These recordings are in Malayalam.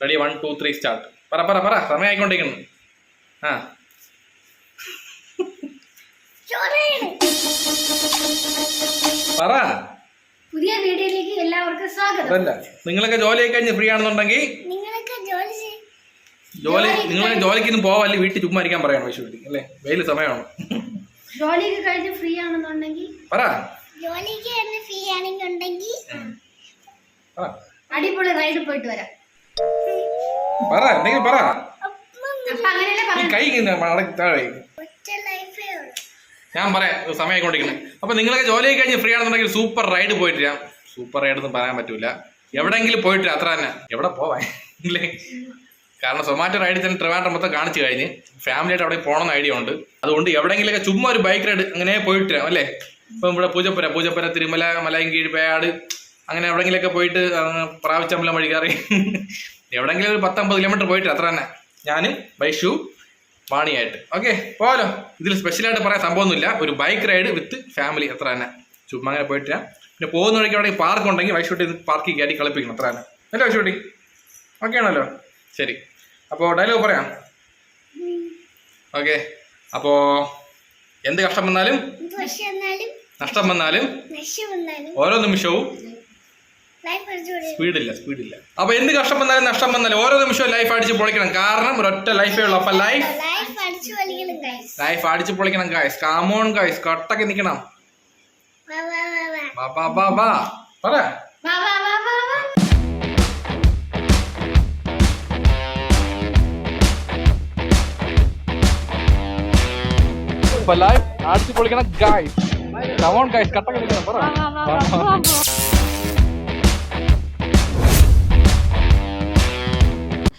Ready one two three start പറ പറ പറ. സമയമായിക്കൊണ്ടിരിക്കുന്നു ആ. പറ. പുതിയ വീഡിയോയിലേക്ക് എല്ലാവർക്കും സ്വാഗതം. അല്ല നിങ്ങളൊക്കെ ജോലി കഴിഞ്ഞ് ഫ്രീ ആണെന്നുണ്ടെങ്കിൽ ജോലി നിങ്ങൾ ജോലി ജോലിക്കൊന്നും പോവാല്ലേ വീട്ടിൽ ചുമ്മാ ഇരിക്കാൻ പറയണം വീട്ടിൽ അല്ലേ? വെയിൽ സമയമാണ്. ജോലിയൊക്കെ കഴിഞ്ഞ് ഫ്രീ ആണെന്നുണ്ടെങ്കിൽ പറ. ജോലിക്ക് ഫ്രീ ആണെന്നുണ്ടെങ്കിൽ അടിപൊളി റൈഡ് പോയിട്ട് വരാം. പറ എന്തെങ്കിലും പറ. കൈ മടക്കി താഴെ. ഞാൻ പറയാം സമയം സമയമായിക്കൊണ്ടിരിക്കുന്നത് അപ്പൊ നിങ്ങളൊക്കെ ജോലി കഴിഞ്ഞ് ഫ്രീ ആണെന്നുണ്ടെങ്കിൽ സൂപ്പർ റൈഡ് പോയിട്ട് സൂപ്പർ റൈഡ് ഒന്നും പറയാൻ പറ്റൂല. എവിടെങ്കിലും പോയിട്ട് അത്ര തന്നെ. എവിടെ പോവാൻ ഇല്ലേ? കാരണം സൊമാറ്റോ റൈഡിൽ തന്നെ ട്രിവാൻഡ്രം മൊത്തം കാണിച്ചു കഴിഞ്ഞ് ഫാമിലിയായിട്ട് അവിടെ പോകണമെന്ന് ഐഡിയ ഉണ്ട്. അതുകൊണ്ട് എവിടെയെങ്കിലൊക്കെ ചുമ്മാ ഒരു ബൈക്ക് റൈഡ് അങ്ങനെ പോയിട്ട് അല്ലേ? ഇപ്പം ഇവിടെ പൂജപ്പുര പൂജപ്പുര തിരുമല മലയൻകീഴ് പേയാട് അങ്ങനെ എവിടെയെങ്കിലൊക്കെ പോയിട്ട് പ്രാവശ്യം പ്രാവശ്യമ്പലം വഴികാറി എവിടെയെങ്കിലും ഒരു പത്തമ്പത് കിലോമീറ്റർ പോയിട്ട് അത്ര തന്നെ. ഞാനും ബൈഷു വാണിയായിട്ട്. ഓക്കെ പോലോ ഇതിൽ സ്പെഷ്യലായിട്ട് പറയാൻ സംഭവമൊന്നുമില്ല. ഒരു ബൈക്ക് റൈഡ് വിത്ത് ഫാമിലി അത്ര തന്നെ. ചുമ്മാ അങ്ങനെ പോയിട്ട് പിന്നെ പോകുന്ന വഴിക്ക് അവിടെ പാർക്ക് ഉണ്ടെങ്കിൽ വൈഷൂട്ടി പാർക്കിൽ കയറ്റി കളിപ്പിക്കണം അത്ര തന്നെ. അല്ലേ വൈഷൂട്ടി ഓക്കെ ആണല്ലോ. ശരി. അപ്പോൾ ഡയലോഗ് പറയാം. ഓക്കെ അപ്പോൾ എന്ത് കഷ്ടം വന്നാലും? നഷ്ടം വന്നാലും ഓരോ നിമിഷവും സ്പീഡില്ല സ്പീഡില്ല അപ്പൊ എന്ത് കഷ്ടം വന്നാലും നഷ്ടം വന്നാലും ഓരോ നിമിഷവും ലൈഫ് അടിച്ച് പൊളിക്കണം കാരണം ഒരൊറ്റ ലൈഫേ ഉള്ളൂ അപ്പൊ ലൈഫ് ലൈഫ് അടിച്ചു പൊളിക്കണം ഗായ്സ് കാമോൺ ഗായ്സ് കട്ടൊക്കെ നിക്കണം പറ ലൈഫ് അടിച്ച് പൊളിക്കണം ഗായ്സ് കമോൺ ഗായ്സ് കട്ടൊക്കെ നിക്കണം പറ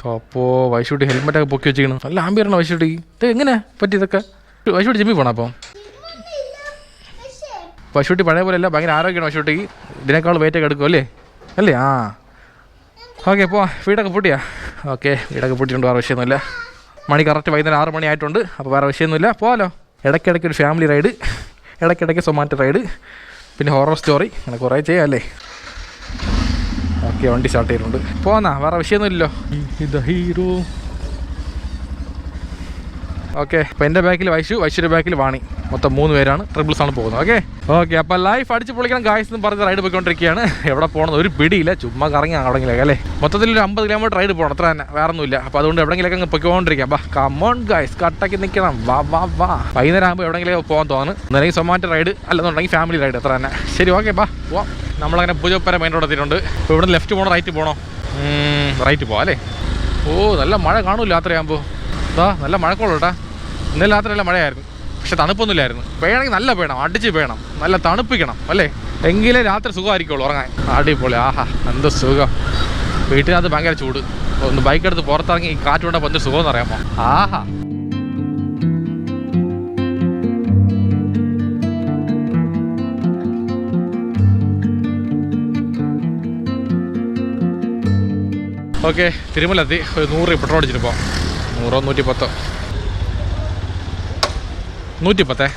അപ്പോ വൈശൂട്ടി ഹെൽമെറ്റ് ഒക്കെ പൊക്കി വെച്ചിരിക്കണം. നല്ല ആംബിയറാണ് വൈശൂട്ടി. ഇത് എങ്ങനെ? പറ്റി ഇതൊക്കെ? വൈശൂട്ടി ജിമ്മി പോണം അപ്പം? വൈശൂട്ടി പഴയ പോലെ അല്ല ഭയങ്കര ആരോഗ്യമാണ് വൈശൂട്ടി. ഇതിനേക്കാൾ വെയിറ്റ് ഒക്കെ എടുക്കും അല്ലേ? അല്ലേ? ആ. ഓക്കെ അപ്പോൾ വീടൊക്കെ പൂട്ടിയാ? ഓക്കെ വീടൊക്കെ പൂട്ടിയിട്ടുണ്ട് വേറെ വിഷയമൊന്നുമില്ല. മണി കറക്റ്റ് വൈകുന്നേരം ആറ് മണി ആയിട്ടുണ്ട് അപ്പോൾ വേറെ വിഷയമൊന്നുമില്ല. പോകാലോ ഇടയ്ക്കിടയ്ക്ക് ഒരു ഫാമിലി റൈഡ് ഇടയ്ക്കിടയ്ക്ക് സൊമാറ്റോ റൈഡ് പിന്നെ ഹൊറർ സ്റ്റോറി അങ്ങനെ കുറേ ചെയ്യാം അല്ലേ? ഓക്കെ വണ്ടി സ്റ്റാർട്ട് ചെയ്തിട്ടുണ്ട്. പോന്നാ വേറെ വിഷയമൊന്നുമില്ലല്ലോ. ഹീറോ ഓക്കെ അപ്പോൾ എന്റെ ബാക്കിൽ വൈശു വൈശുവിന്റെ ബാക്കിൽ വാണി. മൊത്തം മൂന്ന് പേരാണ് ട്രിപ്പിൾസ് ആണ് പോകുന്നത്. ഓക്കെ ഓക്കെ അപ്പോൾ ലൈഫ് അടിച്ച് പൊളിക്കണം ഗായ്സ് എന്ന് പറഞ്ഞ് റൈഡ് പോയിക്കൊണ്ടിരിക്കുകയാണ്. എവിടെ പോകണം ഒരു പിടിയില്ല ചുമ്മാ കറങ്ങി അവിടെങ്കിലൊക്കെ അല്ലേ? മൊത്തത്തിൽ ഒരു അമ്പത് കിലോമീറ്റർ റൈഡ് പോകണം അത്ര തന്നെ വേറെ ഒന്നുമില്ല അപ്പോൾ അതുകൊണ്ട് എവിടെങ്കിലൊക്കെ അങ്ങ് പൊയ്ക്കൊണ്ടിരിക്കാം. അപ്പൊ കമോൺ ഗായ്സ് കട്ടക്കി നിൽക്കണം വാ വാ വാ. വൈകുന്നേരം ആകുമ്പോൾ എവിടെങ്കിലും പോകാൻ തോന്നുന്നു. അല്ലെങ്കിൽ സൊമാറ്റോ റൈഡ് അല്ലെന്നുണ്ടെങ്കിൽ ഫാമിലി റൈഡ് അത്ര തന്നെ. ശരി ഓക്കെ ബാ പോവാം. നമ്മളങ്ങനെ പൂജപ്പര മെയിൻ റോഡ് എത്തിയിട്ടുണ്ട്. ഇപ്പോൾ ഇവിടെ ലെഫ്റ്റ് പോകണോ റൈറ്റ് പോകണോ റൈറ്റ് പോവാം അല്ലേ? ഓ നല്ല മഴ കാണൂല രാത്രിയാകുമ്പോൾ. ഇതാ നല്ല മഴക്കോളൂ കേട്ടാ. ഇന്നലെ രാത്രി നല്ല മഴയായിരുന്നു. പക്ഷെ തണുപ്പൊന്നുമില്ലായിരുന്നു. വേണമെങ്കിൽ നല്ല വേണം അടിച്ച് വേണം നല്ല തണുപ്പിക്കണം അല്ലേ? എങ്കിലേ രാത്രി സുഖമായിരിക്കുള്ളൂ ഉറങ്ങാൻ. അടിപൊളി ആഹാ എന്ത് സുഖം. വീട്ടിനകത്ത് ഭയങ്കര ചൂട്. ഒന്ന് ബൈക്ക് എടുത്ത് പുറത്തിറങ്ങി ഈ കാറ്റ് കൊണ്ടപ്പോൾ എന്ത് സുഖം എന്ന് അറിയാമോ ആഹാ. ഓക്കെ തിരുമലെത്തി ഒരു നൂറ് പെട്രോൾ അടിച്ചിട്ട് പോകാം നൂറോ നൂറ്റി പത്തോ നൂറ്റി പത്തേ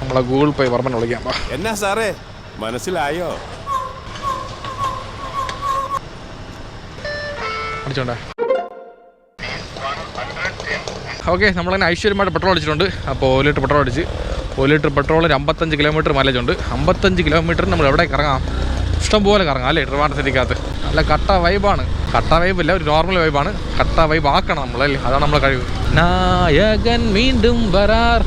നമ്മളെ ഗൂഗിൾ പേ വർമ്മൻ വിളിക്കാം എന്നാ സാറേ മനസ്സിലായോ? അടിച്ചോണ്ടേ. ഓക്കെ നമ്മളങ്ങനെ ഐശ്വര്യമായിട്ട് പെട്രോൾ അടിച്ചിട്ടുണ്ട്. അപ്പോൾ ഒരു ലിറ്റർ പെട്രോൾ അടിച്ച്. ഒരു ലിറ്റർ പെട്രോളിന് അമ്പത്തഞ്ച് കിലോമീറ്റർ മൈലേജ് ഉണ്ട്. അമ്പത്തഞ്ച് കിലോമീറ്റർ നമ്മൾ എവിടെ കറങ്ങാം ഇഷ്ടംപോലെ കറങ്ങാം അല്ലേ ട്രിവാൻഡ്രം സിറ്റിക്കകത്ത്. നല്ല കട്ട വൈബാണ് കട്ട വൈബ് ഇല്ല ഒരു നോർമൽ വൈബാണ് കട്ട വൈബ് ആക്കണം നമ്മളല്ലേ അതാണ് നമ്മളെ കഴിവ്. നായകൻ വീണ്ടും വരാർ.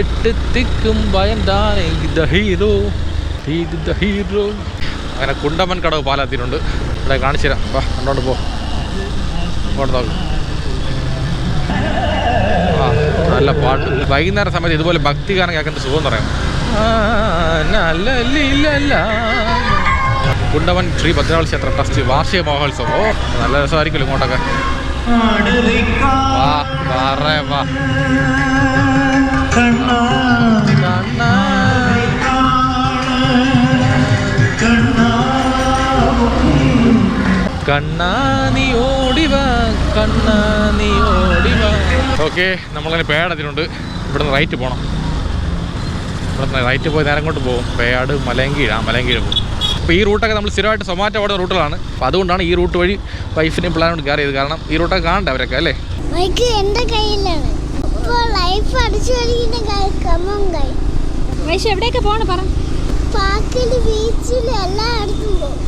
എട്ട് തിക്കും ഭയന്താണ് ഇത് ഹീറോ. ഇത് ദ ഹീറോ. അങ്ങനെ കുണ്ടമ്മൻ കടവ് പാലെത്തിയിട്ടുണ്ട് ഇവിടെ കാണിച്ചു തരാം. വാ കണ്ടോണ്ട് പോ. ആ നല്ല പാട്ട്. വൈകുന്നേരം സമയത്ത് ഇതുപോലെ ഭക്തി ഗാനം കേൾക്കുന്ന സുഖം എന്ന് പറയാം. കുണ്ടവൻ ശ്രീ ഭദ്രകാളി ക്ഷേത്ര ട്രസ്റ്റ് വാർഷിക മഹോത്സവം. നല്ല രസമായിരിക്കുമല്ലോ ഇങ്ങോട്ടൊക്കെ. ഓക്കെ നമ്മളങ്ങനെ പേടത്തിനുണ്ട്. ഇവിടുന്ന് റൈറ്റ് പോകണം ഇവിടുന്ന് റൈറ്റ് പോയി നേരം കൊണ്ട് പോകും. പേയാട് മലയങ്കീഴ് ആ മലയങ്കീഴ് പോകും. അപ്പോൾ ഈ റൂട്ടൊക്കെ നമ്മൾ സ്ഥിരമായിട്ട് സൊമാറ്റോ ഓടുന്ന റൂട്ടുകളാണ്. അപ്പോൾ അതുകൊണ്ടാണ് ഈ റൂട്ട് വഴി വൈഫിനെയും പിള്ളേരോട് കയറി ചെയ്ത് കാരണം ഈ റൂട്ടൊക്കെ കാണണ്ട അവരൊക്കെ അല്ലേ? എന്റെ കയ്യിലാണ്. ഇപ്പൊ ലൈഫ് അടിച്ചു എവിടെയൊക്കെ പോകണം പറ. എല്ലായിടത്തും പോകും.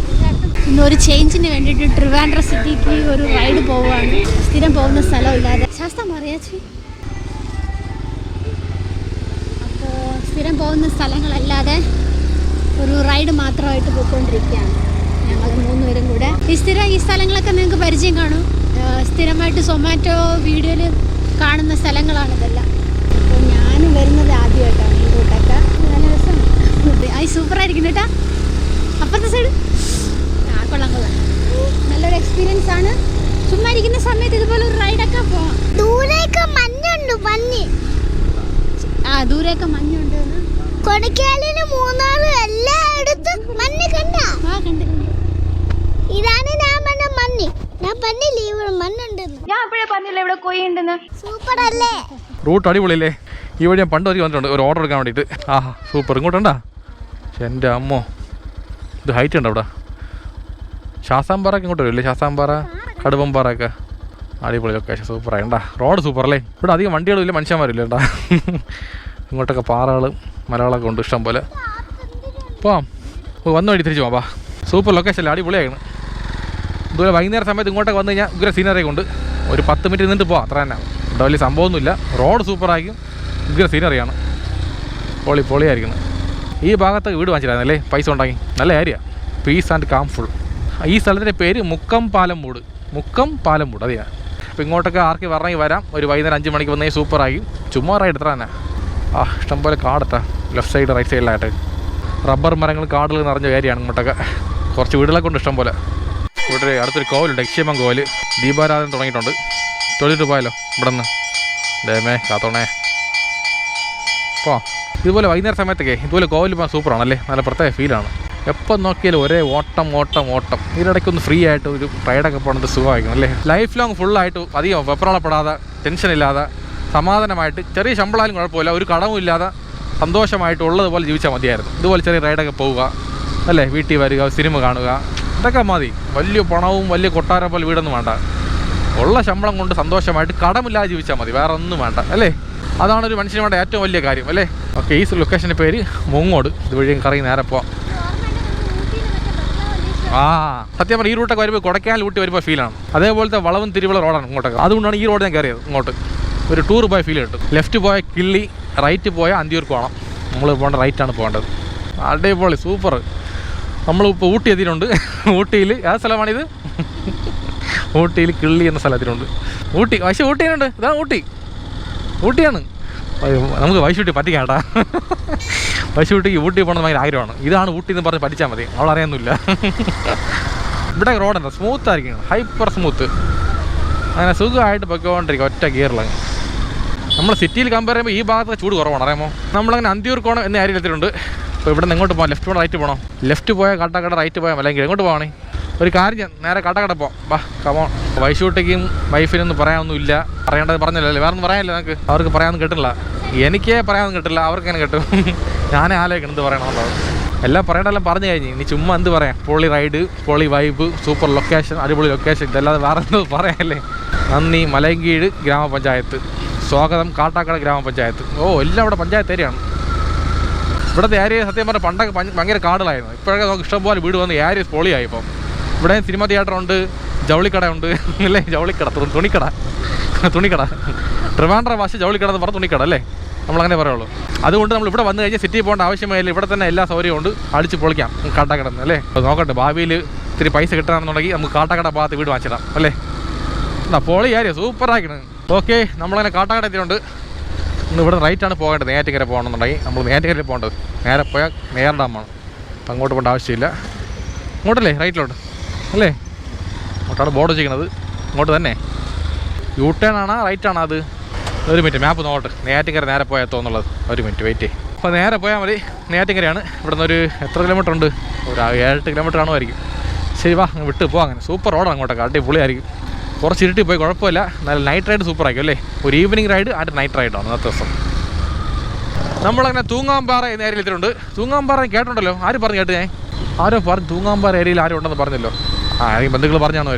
ചേഞ്ചിന് വേണ്ടിയിട്ട് ട്രിവാൻഡ്ര സിറ്റിക്ക് ഒരു റൈഡ് പോവാണ് സ്ഥിരം പോകുന്ന സ്ഥലമില്ലാതെ ശാസ്ത്രം അറിയാച്ചി അപ്പോൾ സ്ഥിരം പോകുന്ന സ്ഥലങ്ങളല്ലാതെ ഒരു റൈഡ് മാത്രമായിട്ട് പോയിക്കൊണ്ടിരിക്കുകയാണ്. ഞങ്ങൾ മൂന്നുപേരും കൂടെ. ഈ സ്ഥിരം ഈ സ്ഥലങ്ങളൊക്കെ നിങ്ങൾക്ക് പരിചയം കാണും. സ്ഥിരമായിട്ട് സൊമാറ്റോ വീഡിയോയിൽ കാണുന്ന സ്ഥലങ്ങളാണ് ഇതെല്ലാം. അപ്പോൾ ഞാൻ വരുന്നത് ആദ്യമായിട്ടാണ് ഈ റൂട്ടൊക്കെ. നല്ല രസമാണ്. അത് സൂപ്പറായിരിക്കും കേട്ടാ. അപ്പുറത്തെ സൈഡ് ആ കൊള്ളാം കൊള്ളാം. നല്ലൊരു എക്സ്പീരിയൻസ് ആണ്. ചുമ്മാ ഇരിക്കുന്ന സമയത്ത് ഇതുപോലെ ഒരു റൈഡൊക്കെ പോവാം. ദൂരേക്ക് മഞ്ഞുണ്ട് മഞ്ഞ്. ആ ദൂരെയൊക്കെ മഞ്ഞുണ്ട്. കൊടക്കാലിന് മൂന്നാറ് എല്ലായിടത്തും മഞ്ഞ് കണ്ട? ആ. ഇതാണ് ഞാൻ പറഞ്ഞ മഞ്ഞ്. ഞാൻ പറഞ്ഞില്ലേ ഇവിടെ മണ്ണുണ്ടെന്ന്? ഞാൻ അപ്പോഴേ പറഞ്ഞില്ല ഇവിടെ കൊയ്യ ഉണ്ടെന്ന് സൂപ്പർ അല്ലേ റൂട്ട് അടിപൊളിയല്ലേ? ഈ വഴി ഞാൻ പണ്ട് ഒരിക്കൽ വന്നിട്ടുണ്ട്. ഒരു ഓർഡർ എടുക്കാൻ വേണ്ടിയിട്ട്. ആഹാ സൂപ്പർ. ഇങ്ങോട്ടുണ്ടാ പക്ഷെ എന്റെ അമ്മോ. ഇത് ഹൈറ്റ് ഉണ്ടോ അവിടെ? ശാസ്താംപാറൊക്കെ ഇങ്ങോട്ട് വരില്ലേ? ശാസ്താംപാറ കടുവമ്പാറ ഒക്കെ അടിപൊളി ലൊക്കേഷൻ സൂപ്പർ ആയിട്ടാ റോഡ് സൂപ്പർ അല്ലേ ഇവിടെ അധികം വണ്ടികളും ഇല്ല മനുഷ്യന്മാരില്ല ഉണ്ടാ ഇങ്ങോട്ടൊക്കെ പാറകളും മലകളൊക്കെ ഉണ്ട് ഇഷ്ടം പോലെ. പോവാം. ഓ, വന്ന വഴി തിരിച്ചു പോവാം സൂപ്പർ ലൊക്കേഷൻ അടിപൊളിയായിരുന്നു. ഇതുപോലെ വൈകുന്നേരം സമയത്ത് ഇങ്ങോട്ടൊക്കെ വന്നു കഴിഞ്ഞാൽ ഉഗ്ര സീനറി കൊണ്ട് ഒരു പത്ത് മിനിറ്റ് നിന്നിട്ട് പോവാം അത്ര തന്നെ. ഇവിടെ വലിയ സംഭവമൊന്നുമില്ല. റോഡ് സൂപ്പറായിരിക്കും ഉഗ്ര സീനറിയാണ് പൊളി പൊളിയായിരിക്കണം ഈ ഭാഗത്തൊക്കെ വീട് വാങ്ങിച്ചിട്ടായിരുന്നല്ലേ? പൈസ ഉണ്ടാക്കി. നല്ല ഏരിയ പീസ് ആൻഡ് കാംഫുൾ ഈ സ്ഥലത്തിന്റെ പേര് മുക്കം പാലം മൂട് മുക്കം പാലം മൂട് അതെയാ. അപ്പോൾ ഇങ്ങോട്ടൊക്കെ ആർക്ക് വരണമെങ്കിൽ വരാം. ഒരു വൈകുന്നേരം അഞ്ച് മണിക്ക് വന്നാൽ സൂപ്പറായി ചുമ്മാറായി എത്ര തന്നെ. ആ ഇഷ്ടംപോലെ കാടത്താ. ലെഫ്റ്റ് സൈഡ് റൈറ്റ് സൈഡിലായിട്ട് റബ്ബർ മരങ്ങൾ കാടുകൾ നിറഞ്ഞ ഏരിയയാണ് ഇങ്ങോട്ടൊക്കെ. കുറച്ച് വീടുകളൊക്കെ ഉണ്ട് ഇഷ്ടംപോലെ. ഇവിടെ അടുത്തൊരു കോവിലുണ്ട് യക്ഷിയമ്മൻ കോവിൽ ദീപാരാധന തുടങ്ങിയിട്ടുണ്ട്. തൊഴിലിട്ട് പോയാലോ? ഇവിടെ നിന്ന് ഡേമേ കാത്തോണേ. പോ. ഇതുപോലെ വൈകുന്നേര സമയത്തൊക്കെ ഇതുപോലെ കോവിൽ പോകാൻ സൂപ്പറാണല്ലേ? നല്ല പ്രത്യേക ഫീലാണ് എപ്പം നോക്കിയാലും ഒരേ ഓട്ടം ഓട്ടം ഓട്ടം. ഇതിനിടയ്ക്ക് ഒന്ന് ഫ്രീ ആയിട്ട് ഒരു റൈഡൊക്കെ പോകണത് സുഖമായിരിക്കും അല്ലേ? ലൈഫ് ലോങ് ഫുള്ളായിട്ട് അധികം വെപ്രാളപ്പെടാതെ ടെൻഷൻ ഇല്ലാതെ സമാധാനമായിട്ട് ചെറിയ ശമ്പളമായാലും കുഴപ്പമില്ല. ഒരു കടവും ഇല്ലാതെ സന്തോഷമായിട്ട് ഉള്ളതുപോലെ ജീവിച്ചാൽ മതിയായിരുന്നു. ഇതുപോലെ ചെറിയ റൈഡൊക്കെ പോവുക അല്ലേ? വീട്ടിൽ വരിക സിനിമ കാണുക ഇതൊക്കെ മതി. വലിയ പണവും വലിയ കൊട്ടാരം പോലെ വീടൊന്നും വേണ്ട. ഉള്ള ശമ്പളം കൊണ്ട് സന്തോഷമായിട്ട് കടമില്ലാതെ ജീവിച്ചാൽ മതി. വേറെ ഒന്നും വേണ്ട അല്ലേ? അതാണ് ഒരു മനുഷ്യന് വേണ്ട ഏറ്റവും വലിയ കാര്യം അല്ലേ? ഓക്കെ ഈ ലൊക്കേഷന്റെ പേര് മുങ്ങോട്. ഇതുവഴി കറങ്ങി നേരെ പോവാം. ആ സത്യം പറഞ്ഞാൽ ഈ റൂട്ടൊക്കെ വരുമ്പോൾ കൊടക്കാൽ ഊട്ടി വരുമ്പോൾ ഫീലാണ് അതേപോലത്തെ വളവും തിരുവുള്ള റോഡാണ് ഇങ്ങോട്ടൊക്കെ. അതുകൊണ്ടാണ് ഈ റോഡ് ഞാൻ കയറിയത് ഇങ്ങോട്ട്. ഒരു ടൂർ പോയ ഫീൽ കിട്ടും. ലെഫ്റ്റ് പോയ കിള്ളി റൈറ്റ് പോയ അന്തിയൂർക്ക് പോകണം നമ്മൾ പോകേണ്ട റൈറ്റാണ് പോകേണ്ടത്. അടിപൊളി സൂപ്പർ നമ്മളിപ്പോൾ ഊട്ടി എത്തിയിട്ടുണ്ട്. ഊട്ടിയിൽ ആ സ്ഥലമാണിത്? ഊട്ടിയിൽ കിള്ളി എന്ന സ്ഥലത്തിനുണ്ട് ഊട്ടി പക്ഷേ ഊട്ടിയാണ് ഇതാ ഊട്ടി. ഊട്ടിയാണ്. നമുക്ക് വൈശൂട്ടി പറ്റിക്കാം കേട്ടാ വൈശൂട്ടിക്ക് ഊട്ടി പോകണമെന്ന് ഭയങ്കര ആഗ്രഹമാണ്. ഇതാണ് ഊട്ടി എന്ന് പറഞ്ഞ് പഠിച്ചാൽ മതി. അവൾ അറിയാനൊന്നുമില്ല ഇവിടെ റോഡ് എന്താ? സ്മൂത്ത് ആയിരിക്കും. ഹൈപ്പർ സ്മൂത്ത് അങ്ങനെ സുഖമായിട്ട് പൊക്കോണ്ടിരിക്കും ഒറ്റ ഗിയറിലങ്ങ് നമ്മൾ സിറ്റിയിൽ കമ്പയർ ചെയ്യുമ്പോൾ ഈ ഭാഗത്ത് ചൂട് കുറവാണ് അറിയാമോ? നമ്മളങ്ങനെ അന്തിയൂർക്കോണം എന്ന ഏരിയയിൽ എത്തിയിട്ടുണ്ട് അപ്പോൾ ഇവിടെ നിന്ന് എങ്ങോട്ട് പോകാം ലെഫ്റ്റ് പോകണം റൈറ്റ് പോകണം ലെഫ്റ്റ് പോയാൽ കാട്ടാക്കട റൈറ്റ് പോയാൽ അല്ലെങ്കിൽ എങ്ങോട്ട് പോകണേ ഒരു കാര്യം നേരെ കാട്ടാക്കട പോകാം വാ കമോ വൈശൂട്ടിക്കും വൈഫിനൊന്നും പറയാനൊന്നുമില്ല പറയേണ്ടത് പറഞ്ഞല്ലോ അല്ലേ വേറെ പറയാനില്ല നമുക്ക് അവർക്ക് പറയാനൊന്നും കിട്ടില്ല എനിക്കേ പറയാനൊന്നും കിട്ടില്ല അവർക്ക് എങ്ങനെ കിട്ടും? ഞാനേ ആലോചിക്കണം എന്ത് പറയണമെന്നുള്ളത്. എല്ലാം പറയേണ്ടതെല്ലാം പറഞ്ഞു കഴിഞ്ഞു. ഇനി ചുമ്മാ എന്ത് പറയാം? പൊളി റൈഡ് പൊളി വൈബ് സൂപ്പർ ലൊക്കേഷൻ അടിപൊളി ലൊക്കേഷൻ ഇതല്ലാതെ വേറെ എന്തോ പറയാനല്ലേ? നന്ദി. മലങ്കീഴ് ഗ്രാമപഞ്ചായത്ത്. സ്വാഗതം. കാട്ടാക്കട ഗ്രാമപഞ്ചായത്ത്. ഓ എല്ലാം ഇവിടെ പഞ്ചായത്ത് ഏരിയയാണ്. ഇവിടുത്തെ ഏരിയ സത്യം പറഞ്ഞാൽ പണ്ടൊക്കെ ഭയ- ഭയങ്കര കാടുകളായിരുന്നു. ഇപ്പോഴൊക്കെ നമുക്ക് ഇഷ്ടംപോലെ വീട് വന്ന് ഏരിയ പൊളിയായി ഇപ്പം. ഇവിടെ സിനിമ തിയേറ്റർ ഉണ്ട് ജൗളിക്കട ഉണ്ട്. അല്ലേ ജൗളിക്കട തുണിക്കട. തുണിക്കട. ട്രിവാൻഡ്ര ഭാഷ ജൗളിക്കട എന്ന് പറഞ്ഞ തുണിക്കട അല്ലേ? നമ്മളങ്ങനെ പറയുള്ളൂ. അതുകൊണ്ട് നമ്മൾ ഇവിടെ വന്നു കഴിഞ്ഞാൽ സിറ്റി പോകേണ്ട ആവശ്യമില്ല ഇവിടെ തന്നെ എല്ലാ സൗകര്യവും ഉണ്ട്. അടിച്ച് പൊളിക്കാം. കാട്ടാക്കടന്ന് അല്ലേ? നോക്കട്ടെ ഭാവിയിൽ ഇത്തിരി പൈസ കിട്ടണമെന്നുണ്ടെങ്കിൽ നമുക്ക് കാട്ടാക്കട ഭാഗത്ത് വീട് വാങ്ങിച്ചിടാം അല്ലേ? എന്നാ പൊളി സൂപ്പർ സൂപ്പറാക്കണം ഓക്കെ നമ്മളങ്ങനെ കാട്ടാക്കട എത്തിയിട്ടുണ്ട്. ഇന്ന് ഇവിടെ റൈറ്റാണ് പോകേണ്ടത്. നേറ്റിക്കര പോകണമെന്നുണ്ടെങ്കിൽ നമ്മൾ നേറ്റിക്കരയിൽ പോകേണ്ടത്? നേരെ പോയാൽ നേർ ഡാമാണ് അപ്പം അങ്ങോട്ട് പോകേണ്ട ആവശ്യമില്ല. ഇങ്ങോട്ടല്ലേ? റൈറ്റിലോട്ട് അല്ലേ? അങ്ങോട്ടാണ് ബോർഡ് വെച്ചിരിക്കുന്നത്. ഇങ്ങോട്ട് തന്നെ. യു ടേൺ ആണോ? റൈറ്റ് ആണോ അത്? ഒരു മിനിറ്റ് മാപ്പ് നോക്കട്ടെ. നേറ്റിക്കര നേരെ പോയാൽ എത്തുമെന്നുള്ളത് ഒരു മിനിറ്റ് വെയിറ്റ് അപ്പോൾ നേരെ പോയാൽ മതി. നേറ്റിക്കരയാണ് ഇവിടുന്ന് ഒരു എത്ര കിലോമീറ്റർ ഉണ്ട്? ഒരു ഏഴെട്ട് കിലോമീറ്റർ ആണോ ആയിരിക്കും ശരി വാ വിട്ട് പോകാം അങ്ങനെ. സൂപ്പർ റോഡാണ് അങ്ങോട്ടൊക്കെ. അടിപൊളിയായിരിക്കും. കുറച്ച് ഇരുട്ടി പോയി കുഴപ്പമില്ല. നല്ല നൈറ്റ് റൈഡ് സൂപ്പർ ആയിരിക്കും അല്ലേ? ഒരു ഈവനിങ് റൈഡ് ആൻഡ് നൈറ്റ് റൈഡാണ് അന്നത്തെ ദിവസം. നമ്മളങ്ങനെ തൂങ്ങാമ്പാറ എന്ന ഏരിയയിൽ എത്തിയിട്ടുണ്ട്. തൂങ്ങാമ്പാറ കേട്ടുണ്ടല്ലോ ആര് പറഞ്ഞു കേട്ട് ഞാൻ? ആരോ പറഞ്ഞു തൂങ്ങാമ്പാറ ഏരിയയിൽ ആരും ഉണ്ടെന്ന് പറഞ്ഞല്ലോ. ആ ബന്ധുക്കൾ പറഞ്ഞാണോ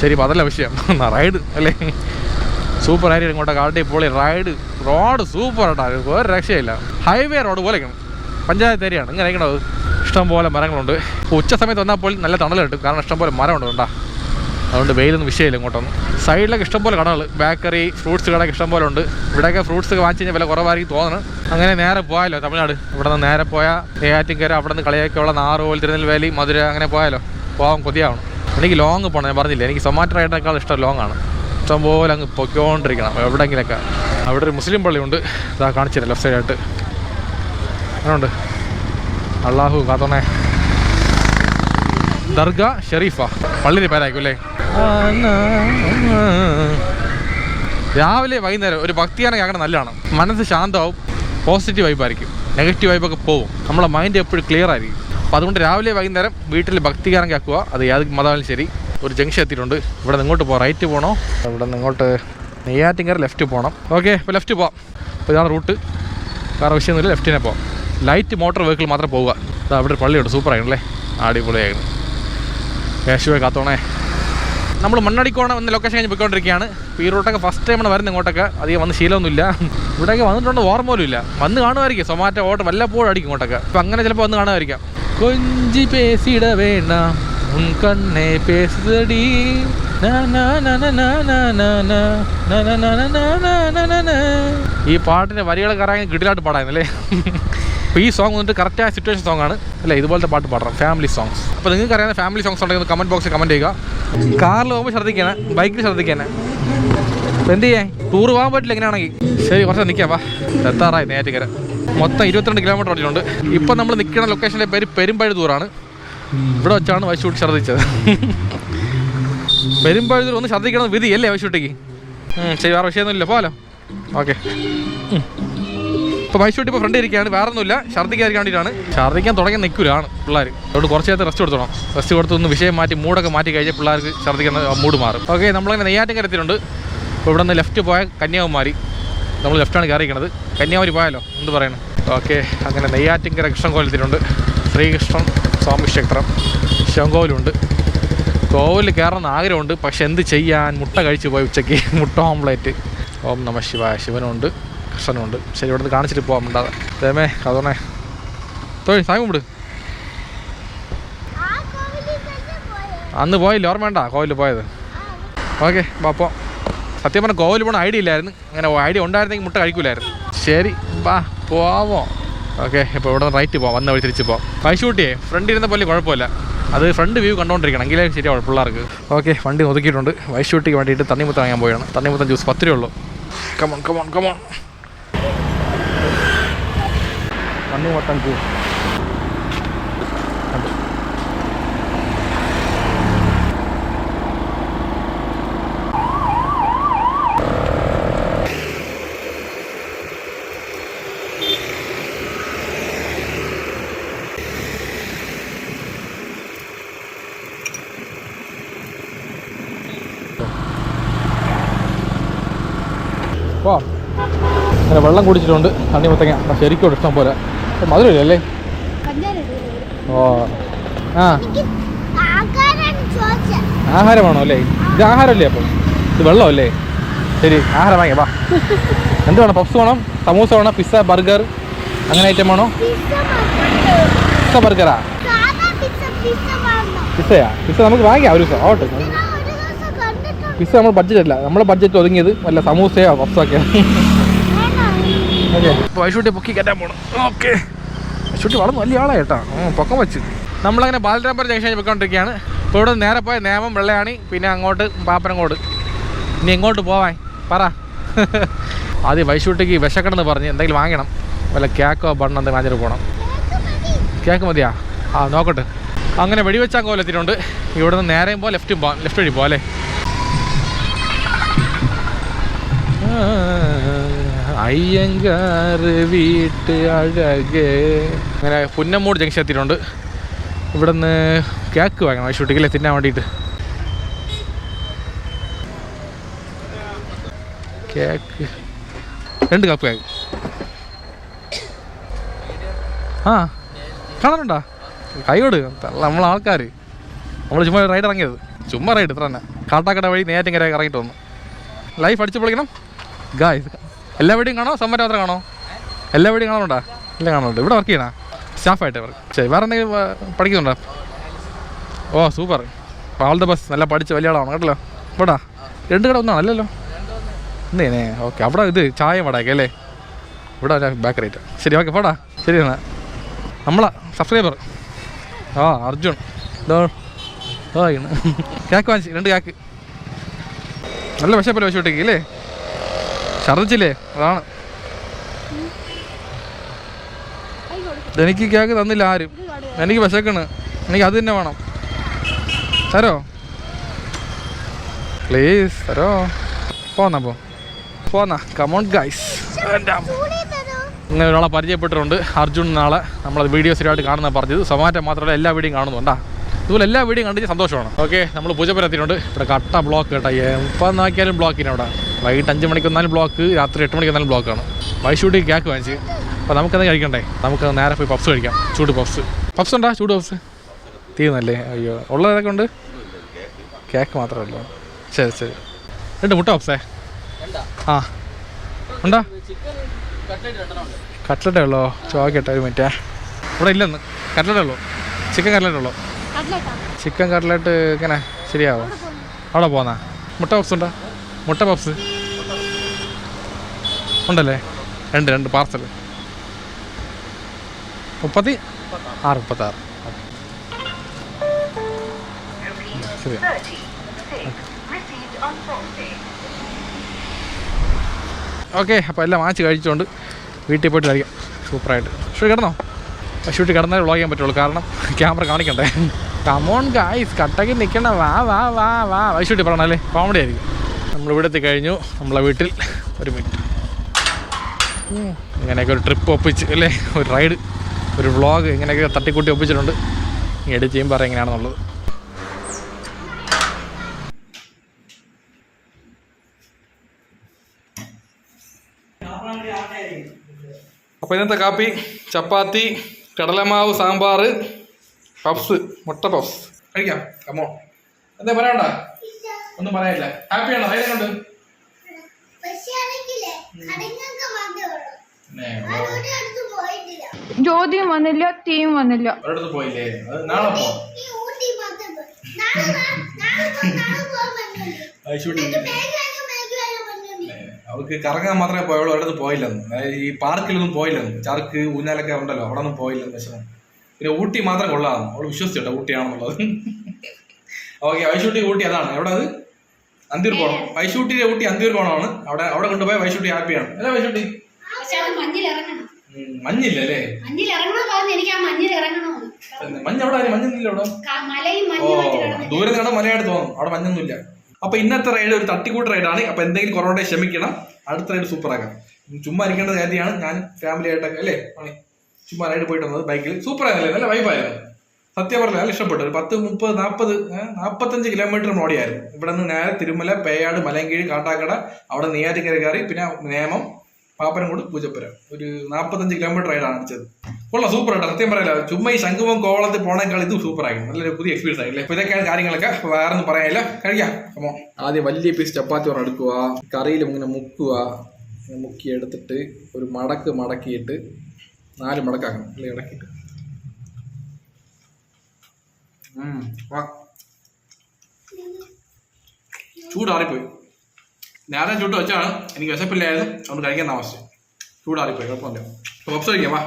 ശരി അതല്ല വിഷയം. റൈഡ് അല്ലേ? സൂപ്പർ ആയിരിക്കും ഇങ്ങോട്ട് കാട്ടി പൊളി റൈഡ് റോഡ് സൂപ്പർ ആട്ടാ. ഒരു രക്ഷയില്ല. ഹൈവേ റോഡ് പോലെ പഞ്ചായത്ത് ഏരിയയാണ് ഇങ്ങനെ ഇരിക്കണത്. ഇഷ്ടംപോലെ മരങ്ങളുണ്ട്. ഉച്ച സമയത്ത് വന്നാൽ പോലും നല്ല തണൽ കിട്ടും. കാരണം ഇഷ്ടംപോലെ മരമുണ്ട് കണ്ടാ. അതുകൊണ്ട് വെയിലൊന്നും വിഷയമില്ല ഇങ്ങോട്ടൊന്നും. സൈഡിലൊക്കെ ഇഷ്ടംപോലെ കടകൾ ബേക്കറി ഫ്രൂട്ട്സ് കടയൊക്കെ ഇഷ്ടംപോലെ ഉണ്ട്. ഇവിടെയൊക്കെ ഫ്രൂട്ട്സ് ഒക്കെ വാങ്ങിച്ച് കഴിഞ്ഞാൽ വില കുറവായിരിക്കും തോന്നുന്നു അങ്ങനെ നേരെ പോയാലോ തമിഴ്നാട്? ഇവിടെ നിന്ന് നേരെ പോയാൽ നെയ്യാറ്റിൻകര അവിടെ നിന്ന് കളിയാക്കിയുള്ള നാറുപോൽ തിരുനെൽവേലി മധുര അങ്ങനെ പോയാലോ? പോകാൻ കൊതിയാവണം. എനിക്ക് ലോങ് പോകണം ഞാൻ പറഞ്ഞില്ല? എനിക്ക് സൊമാറ്റോ റൈഡിനേക്കാൾ ഇഷ്ടം ലോങ് ആണ്. ഇഷ്ടം പോലെ അങ്ങ് പൊയ്ക്കൊണ്ടിരിക്കണം എവിടെയെങ്കിലൊക്കെ. അവിടെ ഒരു മുസ്ലിം പള്ളിയുണ്ട്. അതാ കാണിച്ചില്ല ലെഫ്റ്റ് സൈഡായിട്ട് അങ്ങനെയുണ്ട്. അള്ളാഹു കാത്തോണേ. ദർഗ ഷെറീഫ പള്ളിയുടെ പേരായിരിക്കും അല്ലേ? രാവിലെ വൈകുന്നേരം ഒരു ഭക്തിയാണ് കേൾക്കണം നല്ലതാണ്. മനസ്സ് ശാന്തമാവും പോസിറ്റീവ് വൈബായിരിക്കും നെഗറ്റീവ് വൈബൊക്കെ പോവും നമ്മളെ മൈൻഡ് എപ്പോഴും ക്ലിയർ ആയിരിക്കും. അപ്പോൾ അതുകൊണ്ട് രാവിലെ വൈകുന്നേരം വീട്ടിൽ ഭക്തിഗാനം കേൾക്കുക. അത് ഏത് മതമായാലും ശരി. ഒരു ജംഗ്ഷൻ എത്തിയിട്ടുണ്ട്. ഇവിടെ നിന്ന് ഇങ്ങോട്ട് പോകാം റൈറ്റ് പോകണോ ഇവിടെ നിന്ന് ഇങ്ങോട്ട് ലെഫ്റ്റ് പോകണം ഓക്കെ ഇപ്പോൾ ലെഫ്റ്റ് പോവാം. അപ്പോൾ ഇതാണ് റൂട്ട് വേറെ വിഷയമൊന്നുമില്ല. ലെഫ്റ്റിനെ പോവാം. ലൈറ്റ് മോട്ടോർ വെഹിക്കിൾ മാത്രം പോവുക അത് അവിടെ ഒരു പള്ളിയുണ്ട് സൂപ്പറായിരുന്നു അല്ലേ അടിപൊളിയായിരുന്നു കേശുവെ കാത്തോണേ നമ്മൾ മണ്ണടിക്കോണം എന്ന ലൊക്കേഷൻ കഴിഞ്ഞ് പോയിക്കൊണ്ടിരിക്കുകയാണ് ഈ റൂട്ടൊക്കെ ഫസ്റ്റ് ടൈമാണ് വരുന്നത് ഇങ്ങോട്ടൊക്കെ അധികം വന്ന് ശീലമൊന്നുമില്ല ഇവിടെയൊക്കെ വന്നിട്ടുണ്ട് ഓർമ്മ പോലും ഇല്ല വന്ന് കാണുമായിരിക്കും സൊമാറ്റോ ഓട്ടം വല്ലപ്പോഴും അടിക്കും ഇങ്ങോട്ടൊക്കെ അപ്പം അങ്ങനെ ചിലപ്പോൾ വന്ന് കാണുമായിരിക്കാം കൊഞ്ചി പേസിട വേണ്ട കണ്ണെ ഈ പാട്ടിന്റെ വരികളൊക്കെ അറിയാൻ കിടിലായിട്ട് പാടായിരുന്നല്ലേ അപ്പോൾ ഈ സോങ് വന്നിട്ട് കറക്റ്റായ സിറ്റുവേഷൻ സോങ് ആണ്. അല്ലേ ഇതുപോലത്തെ പാട്ട് പാടണം. ഫാമിലി സോങ്സ് അപ്പോൾ നിങ്ങൾക്ക് അറിയാവുന്ന ഫാമിലി സോങ്സ് ഉണ്ടെങ്കിൽ കമന്റ് ബോക്സിൽ കമന്റ് ചെയ്യുക. കാറിൽ പോകുമ്പോൾ ശ്രദ്ധിക്കണേ ബൈക്കിൽ ശ്രദ്ധിക്കണേ അപ്പോൾ എന്ത് ചെയ്യാൻ? ടൂർ പോകാൻ പറ്റില്ല എങ്ങനെയാണെങ്കിൽ ശരി കുറച്ച് നിൽക്കാം വാ. എത്താറായി നേരത്തെ മൊത്തം ഇരുപത്തിരണ്ട് കിലോമീറ്റർ ഓടിയിട്ടുണ്ട്. ഇപ്പം നമ്മൾ നിൽക്കുന്ന ലൊക്കേഷന്റെ പേര് പെരുമ്പഴുതൂറാണ് ഇവിടെ വെച്ചാണ് വൈശൂട്ടി ഛർദ്ദിച്ചത് പെരുമ്പഴുതൂർ ഒന്ന് ഛർദ്ദിക്കണം വിധി അല്ലേ വൈശൂട്ടിക്ക്? ശരി വേറെ വിഷയമൊന്നുമില്ല. പോകാലോ. ഓക്കെ ഇപ്പോൾ മൈസൂട്ടി ഇപ്പോൾ ഫ്രണ്ട് ഇരിക്കുകയാണ്. വേറെ ഒന്നുമില്ല ഛർദ്ദിക്കാതിരിക്കാൻ വേണ്ടിയിട്ടാണ്. ഛർദ്ദിക്കാൻ തുടങ്ങി നിൽക്കുകയാണ് പിള്ളേർ അതുകൊണ്ട് കുറച്ച് നേരത്തെ റെസ്റ്റ് കൊടുത്തോണം റെസ്റ്റ് കൊടുത്ത് ഒന്ന് വിഷയം മാറ്റി മൂടൊക്കെ മാറ്റി കഴിഞ്ഞാൽ പിള്ളേർക്ക് ഛർദ്ദിക്കുന്ന മൂഡ് മാറും. ഓക്കെ നമ്മളങ്ങനെ നെയ്യാറ്റം എത്തിയിട്ടുണ്ട്. ഇപ്പോൾ ഇവിടെ നിന്ന് ലെഫ്റ്റ് പോയ കന്യാകുമാരി. നമ്മൾ ലെഫ്റ്റാണ് കയറിയിരിക്കണത് കന്യാകുമാരി പോയാലോ? എന്ത് പറയണം? ഓക്കെ അങ്ങനെ നെയ്യാറ്റിൻകര കൃഷ്ണൻ കോലത്തിലുണ്ട് ശ്രീകൃഷ്ണൻ സ്വാമി ക്ഷേത്രം. ശിവകോവിലുണ്ട് കോവിലിൽ കയറണമെന്ന് ആഗ്രഹമുണ്ട്. പക്ഷെ എന്ത് ചെയ്യാൻ? മുട്ട കഴിച്ചു പോയി ഉച്ചയ്ക്ക്. മുട്ട ഓംപ്ലേറ്റ് ഓം നമ ശിവായ. ശിവനുണ്ട് കൃഷ്ണനുണ്ട് ശരി ഇവിടെ നിന്ന് കാണിച്ചിട്ട് പോകാൻ മിണ്ടാതെ രമേ അതോണേ തൊഴിൽ സായം വിട് അന്ന് പോയില്ല? ഓർമ്മ വേണ്ട കോവിലിൽ പോയത്. ഓക്കെ അപ്പോൾ സത്യം പറഞ്ഞാൽ കോവിൽ പോകണ ഐഡിയ ഇല്ലായിരുന്നു. അങ്ങനെ ഐഡിയ ഉണ്ടായിരുന്നെങ്കിൽ മുട്ട കഴിക്കൂലായിരുന്നു. ശരി ബാ പോവാമോ? ഓക്കെ ഇപ്പോൾ ഇവിടെ റൈറ്റ് പോവാം. വന്ന വഴി തിരിച്ച് പോവാം. പൈസൂട്ടിയേ ഫ്രണ്ട് ഇരുന്ന പോലെ കുഴപ്പമില്ല. അത് ഫ്രണ്ട് വ്യൂ കണ്ടുകൊണ്ടിരിക്കണം എങ്കിലേ ശരിയാവും പിള്ളേർക്ക് ഓക്കെ വണ്ടി ഒതുക്കിയിട്ടുണ്ട്. വൈഷൂട്ടിക്ക് വേണ്ടിയിട്ട് തണ്ണിമുത്തം വാങ്ങാൻ പോയാണ് തണ്ണിമുത്തം ജ്യൂസ് പത്ത് രൂപ ഉള്ളൂ come on come on come on തണ്ണിമുത്തം juice പോ അങ്ങനെ വെള്ളം കുടിച്ചിട്ടുണ്ട്. തണ്ണി മുത്തങ്ങ. ശരിക്കും ഇഷ്ടം പോലെ. മധുരമില്ല അല്ലേ ഓ ആ. ആഹാരമാണോ അല്ലേ ഇത് ആഹാരമല്ലേ അപ്പം ഇത് വെള്ളം അല്ലേ ശരി ആഹാരം വാങ്ങിയ വാ. എന്ത് വേണം? പപ്സ് വേണം സമൂസ വേണം പിസ്സ ബർഗർ അങ്ങനെ ഐറ്റം വേണോ? പിസ്സ ബർഗറാ? പിസ്സയാ? പിസ്സ നമുക്ക് വാങ്ങിയാ ഒരു ദിവസം. ഓട്ടെ പിസ്സ നമ്മൾ ബഡ്ജറ്റ് അല്ല. നമ്മളെ ബഡ്ജറ്റ് ഒതുങ്ങിയത് അല്ല സമൂസയോ പപ്സൊക്കെയാണ് വേണോ? വൈഷൂട്ടി പൊക്കി കയറ്റാൻ പോകണം ഓക്കെ. വൈഷൂട്ടി വളർന്നു വലിയ ആളാ കേട്ടോ പൊക്കം വെച്ച്. നമ്മളങ്ങനെ ബാലരാമപുരം ജംഗ്ഷനിൽ പോയിക്കൊണ്ടിരിക്കുകയാണ്. നിന്ന് നേരെ പോയ നേമം വെള്ളയാണി പിന്നെ അങ്ങോട്ട് പാപ്പനങ്ങോട്. ഇനി എങ്ങോട്ട് പോവാൻ? പറ. ആദ്യം വൈഷൂട്ടിക്ക് വിശക്കണമെന്ന് പറഞ്ഞ് എന്തെങ്കിലും വാങ്ങണം. വല്ല കേക്കോ ബണ്ണോ എന്തെങ്കിലും വാങ്ങിച്ചിട്ട് പോകണം കേക്ക് മതിയാ? ആ നോക്കട്ടെ. അങ്ങനെ വെടിവെച്ചാൽ കോലെത്തിയിട്ടുണ്ട് ഇവിടെ നിന്ന് നേരെയും പോകാം ലെഫ്റ്റും പോകാം ലെഫ്റ്റ് വഴി പോകാം അല്ലേ? അയ്യങ്കാർ വീട്ട് അഴകേ. അങ്ങനെ പുന്നമ്മൂട് ജംഗ്ഷൻ എത്തിയിട്ടുണ്ട്. ഇവിടെ നിന്ന് കേക്ക് വാങ്ങണം ഷൂട്ടിങ്ങിൽ തിന്നാൻ വേണ്ടിയിട്ട്. കേക്ക് രണ്ട് കപ്പ് കേക്ക് ആ കാണാനുണ്ടോ കൈയോട്. നമ്മളെ ആൾക്കാർ നമ്മൾ ചുമ്മാ റൈഡ് ഇറങ്ങിയത്. ചുമ്മാ റൈഡ് ഇത്ര തന്നെ. കാട്ടാക്കട വഴി നേറ്റിങ്ങര ഇറങ്ങിയിട്ട് വന്നു. ലൈഫ് അടിച്ചു പൊളിക്കണം. ഗായ്സ് എല്ലാ വീഡിയോയും കാണോ? സമ്മരം മാത്രം കാണോ? എല്ലാവരുടെയും കാണുന്നുണ്ടോ എല്ലാം കാണുന്നുണ്ട് ഇവിടെ വർക്ക് ചെയ്യണ? സ്റ്റാഫായിട്ട് വർക്ക് ശരി വേറെ എന്തെങ്കിലും പഠിക്കുന്നുണ്ടോ? ഓ സൂപ്പർ ഓൾ ദ ബസ് നല്ല പഠിച്ച് വലിയ ആളാണ് കേട്ടല്ലോ? ഇവിടാ. രണ്ട് കട ഒന്നാണ് അല്ലല്ലോ? എന്തേനെ ഓക്കെ അവിടെ ഇത് ചായ വടയൊക്കെ അല്ലേ? ഇവിടെ ബാക്ക് റേറ്റ് ശരി ഓക്കെ പോടാ. ശരി എന്നാ. നമ്മളാ സബ്സ്ക്രൈബർ ആ അർജുൻ. കേക്ക് വാങ്ങിച്ച് രണ്ട് കേക്ക് നല്ല വിശപ്പല്ലേ വിശവിട്ടേക്ക് അല്ലേ? ഛർദിച്ചില്ലേ അതാണ്. എനിക്ക് കേക്ക് തന്നില്ല ആരും. എനിക്ക് വിശക്കണ് എനിക്ക് അത് തന്നെ വേണം. തരോ? പ്ലീസ് തരോ? പോന്നാ പോ. പോന്നാ. കമോൺ ഗൈസ് ഇങ്ങനെ ഒരാളെ പരിചയപ്പെട്ടിട്ടുണ്ട്. അർജുൻ നാളെ നമ്മളത് വീഡിയോ സ്ഥിരമായിട്ട് കാണുന്ന പറഞ്ഞത്. സൊമാറ്റോ മാത്രമല്ല എല്ലാ വീഡിയോയും കാണുന്നുണ്ടാ. ഇതുപോലെ എല്ലാ വീടും കണ്ടിട്ട് സന്തോഷമാണ്. ഓക്കെ നമ്മൾ പൂജപ്പുര ഇവിടെ കട്ട ബ്ലോക്ക് കേട്ടോ. എപ്പം നോക്കിയാലും ബ്ലോക്കിന് അവിടെ വൈകിട്ട് അഞ്ച് മണിക്ക് വന്നാലും ബ്ലോക്ക് രാത്രി എട്ട് മണിക്ക് വന്നാലും ബ്ലോക്കാണ് വൈഷൂട്ടി കേക്ക് വാങ്ങിച്ച്. അപ്പോൾ നമുക്കത് കഴിക്കണ്ടേ? നമുക്ക് നേരെ പോയി പഫ്സ് കഴിക്കാം. ചൂട് പഫ്സ് പഫ്സ് ഉണ്ടോ? ചൂട് പഫ്സ് തീരുന്നല്ലേ അയ്യോ ഉള്ളതൊക്കെ ഉണ്ട്? കേക്ക് മാത്രമല്ലോ? ശരി ശരി. രണ്ട് മുട്ട പപ്സേ ആ. ഉണ്ടോ? കട്ട്ലറ്റേ ഉള്ളോ? ചോദിക്കട്ടെ ഒരു മിനിറ്റേ ഇവിടെ ഇല്ലെന്ന്. കട്ട്ലറ്റേ ഉള്ളൂ. ചിക്കൻ കട്ട്ലറ്റേ ഉള്ളൂ. ചിക്കൻ കട്ട്ലറ്റ് ഇങ്ങനെ ശരിയാവോ? അവിടെ പോന്നാ? മുട്ട പപ്സ് ഉണ്ടോ? മുട്ട പപ്സ് ഉണ്ടല്ലേ? രണ്ട് രണ്ട് പാർസൽ മുപ്പത്തി? ആറ് മുപ്പത്താറ്. ശരി. ഓക്കെ അപ്പോൾ എല്ലാം വാങ്ങിച്ച് കഴിച്ചുകൊണ്ട് വീട്ടിൽ പോയിട്ട് കഴിക്കാം സൂപ്പറായിട്ട്. ഷൂട്ട് കിടന്നോ? ഷൂട്ട് കിടന്നാലേ വ്ളോഗ് ചെയ്യാൻ പറ്റുള്ളൂ. കാരണം ക്യാമറ കാണിക്കണ്ടേ? കമോൺ ഗായ്സ് കട്ടക്ക് നിൽക്കണ്ട വാ വാ വാ വാ. വൈശൂട്ടി പറഞ്ഞാലേ കോമഡി ആയിരിക്കും. നമ്മൾ ഇവിടെ എത്തി കഴിഞ്ഞു. നമ്മളെ വീട്ടിൽ ഒരു മിനിറ്റ്. ഇങ്ങനെയൊക്കെ ഒരു ട്രിപ്പ് ഒപ്പിച്ച് അല്ലേ? ഒരു റൈഡ് ഒരു വ്ളോഗ് ഇങ്ങനെയൊക്കെ തട്ടിക്കൂട്ടി ഒപ്പിച്ചിട്ടുണ്ട്. എഡിറ്റ് ചെയ്യുമ്പോൾ എങ്ങനെയാണെന്നുള്ളത്. അപ്പോൾ ഇന്നത്തെ കാപ്പി ചപ്പാത്തി കടലമാവ് സാമ്പാർ പപ്സ് മുട്ട പഫ്സ് കഴിക്കാം. കമോ എന്താ പറയണ്ട ഒന്നും പറയാനില്ല. ഹാപ്പിയാണോ അടുത്ത് പോയിട്ടില്ല. ജ്യോതിയും വന്നില്ല തീയും വന്നില്ല. ഒരിടത്ത് പോയില്ലേ? നാളെ പോ. അവർക്ക് കറങ്ങാൻ മാത്രമേ പോയുള്ളൂ ഒരിടത്ത് പോയില്ലെന്ന്. ഈ പാർക്കിലൊന്നും പോയില്ലെന്ന്. ചർക്ക് ഊഞ്ഞാലൊക്കെ ഉണ്ടല്ലോ അവിടെ ഒന്നും പോയില്ലെന്ന് വിഷമം പിന്നെ ഊട്ടി മാത്രം കൊള്ളാം. അവൾ വിശ്വസിച്ചോട്ടെ ഊട്ടിയാണെന്നുള്ളത്. ഓക്കെ വൈശൂട്ടി ഊട്ടി അതാണ്. എവിടെ അത്? അന്തിയൂർ കോണം വൈശൂട്ടിയിലെ ഊട്ടി അന്തിയൂർ കോണമാണ് അവിടെ അവിടെ കൊണ്ടുപോയ വൈശൂട്ടി ഹാപ്പിയാണ്. അല്ലേ വൈശൂട്ടി? ഇറങ്ങണമെന്ന് പിന്നെ മഞ്ഞ് അവിടെ മഞ്ഞൊന്നുമില്ല അവിടെ. ഓ ദൂരെ നിങ്ങളുടെ മലയായിട്ട് തോന്നും അവിടെ മഞ്ഞൊന്നുമില്ല. അപ്പൊ ഇന്നത്തെ റൈഡ് ഒരു തട്ടിക്കൂട്ട് റൈഡാണ് അപ്പൊ എന്തെങ്കിലും കൊറോണയെ ക്ഷമിക്കണം. അടുത്ത റൈഡ് സൂപ്പർ ആക്കാം. ചുമ്മാ ഇരിക്കേണ്ട കാര്യമാണ്. ഞാൻ ഫാമിലി ആയിട്ടൊക്കെ അല്ലേ? ചുമ്മാ റൈഡ് പോയിട്ട് വന്നത് ബൈക്കിൽ സൂപ്പർ ആയിരുന്നല്ലേ? നല്ല വൈബായിരുന്നു സത്യം പറഞ്ഞാൽ നല്ല ഇഷ്ടപ്പെട്ടു. ഒരു പത്ത് മുപ്പത് നാൽപ്പത് നാൽപ്പത്തഞ്ച് കിലോമീറ്റർ ഓടിയായിരുന്നു ഇവിടെ നിന്ന് നേരെ തിരുമല പേയാട് മലയങ്കീഴ് കാട്ടാക്കട അവിടെ നെയ്യാറ്റിക്കര കയറി പിന്നെ നേമം പാപ്പനംകൂട് പൂജപ്പുര. ഒരു നാൽപ്പത്തഞ്ച് കിലോമീറ്റർ റൈഡാണ് അടിച്ചത്. കൊള്ളാം സൂപ്പർ ആയിട്ട് സത്യം പറയല ചുമ്മാ ഈ ശംഖുമം കോവളത്തിൽ പോണേക്കാൾ ഇത് സൂപ്പർ ആയി നല്ലൊരു പുതിയ എക്സ്പീരിയൻസ് ആയില്ലേ അപ്പൊ ഇതൊക്കെയാണ് കാര്യങ്ങളൊക്കെ. വേറെ ഒന്നും പറയാനില്ല. കഴിക്കാം. അമ്മോ ആദ്യം വലിയ പീസ് ചപ്പാത്തി പറഞ്ഞ് എടുക്കുക. കറിയിൽ ഇങ്ങനെ മുക്കുക. മുക്കി എടുത്തിട്ട് ഒരു മടക്ക് മടക്കിയിട്ട് നാല് മടക്കാക്കണം. അല്ലെ ഇടക്കിട്ട് വാ. ചൂടാറിപ്പോയി. നേരെ ചൂട്ട് വെച്ചാണ് എനിക്ക് വിശപ്പില്ലായിരുന്നു അതുകൊണ്ട് കഴിക്കാൻ താമസിച്ചു ചൂടാറിപ്പോയി കുഴപ്പമില്ല ടോപ്സ് കഴിക്കാം വാ.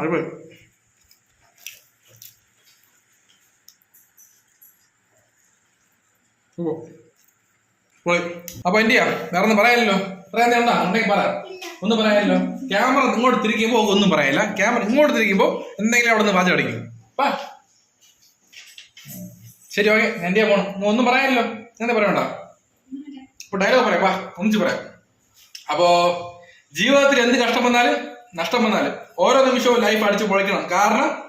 അടിപൊളി. ഓ. പോയി. അപ്പൊ എന്റെ വേറെ ഒന്നും പറയാനില്ലല്ലോ. പറയാൻ വേണ്ട ഉണ്ടെങ്കിൽ പറ. ഒന്നും പറയാനല്ലോ ക്യാമറ ഇങ്ങോട്ട് തിരിക്കുമ്പോ ഒന്നും പറയാനില്ല ക്യാമറ ഇങ്ങോട്ട് തിരിക്കുമ്പോ എന്തെങ്കിലും അവിടെ നിന്ന് വാചകം അടിക്കും. വാ. ശരി ഓക്കെ. എന്റെ പോണം? ഒന്നും പറയാനല്ലോ എന്താ പറയണ്ട ഇപ്പൊ ഡയലോഗ് പറയാം. വാ ഒന്നിച്ച് പറയാം. അപ്പോ ജീവിതത്തിൽ എന്ത് കഷ്ടം വന്നാലും നഷ്ടം വന്നാലും ഓരോ നിമിഷവും ലൈഫ് അടിച്ചു പൊളിക്കണം. കാരണം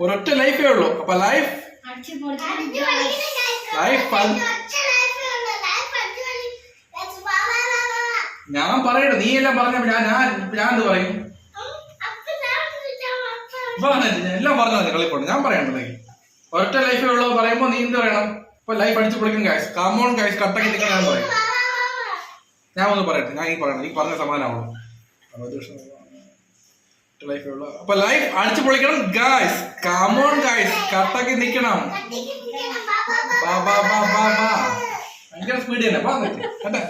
ഒരൊറ്റ ലൈഫേ ഉള്ളൂ. അപ്പൊ ലൈഫ് ഞാൻ പറയട്ടെ നീ എല്ലാം പറഞ്ഞ ഞാൻ ഞാൻ ഞാൻ എന്ത് പറയും? എല്ലാം പറഞ്ഞത് കളിപ്പോണ്ട് ഞാൻ പറയണ്ടേ ഒരൊറ്റ ലൈഫേ ഉള്ളത് പറയുമ്പോ നീ എന്ത് പറയണം? ഇപ്പൊ ലൈഫ് അടിച്ചു പൊളിക്കും കാശ് കാമോൺ കാശ് കട്ടൊക്കെ നിൽക്കാൻ ഞാൻ പറയും. ഞാൻ ഒന്ന് പറയട്ടെ ഞാൻ ഈ പറയണം ഈ പറഞ്ഞ സമാനമാവുള്ളൂ ലൈഫേ ഉള്ളൂ അപ്പൊ ലൈഫ് അടിച്ചു പൊളിക്കണം. ഗായ്സ് കാമോൺ ഗായ്സ് കട്ടക്ക് നിക്കണം. ഭയങ്കര സ്പീഡ് തന്നെ. കേട്ടെ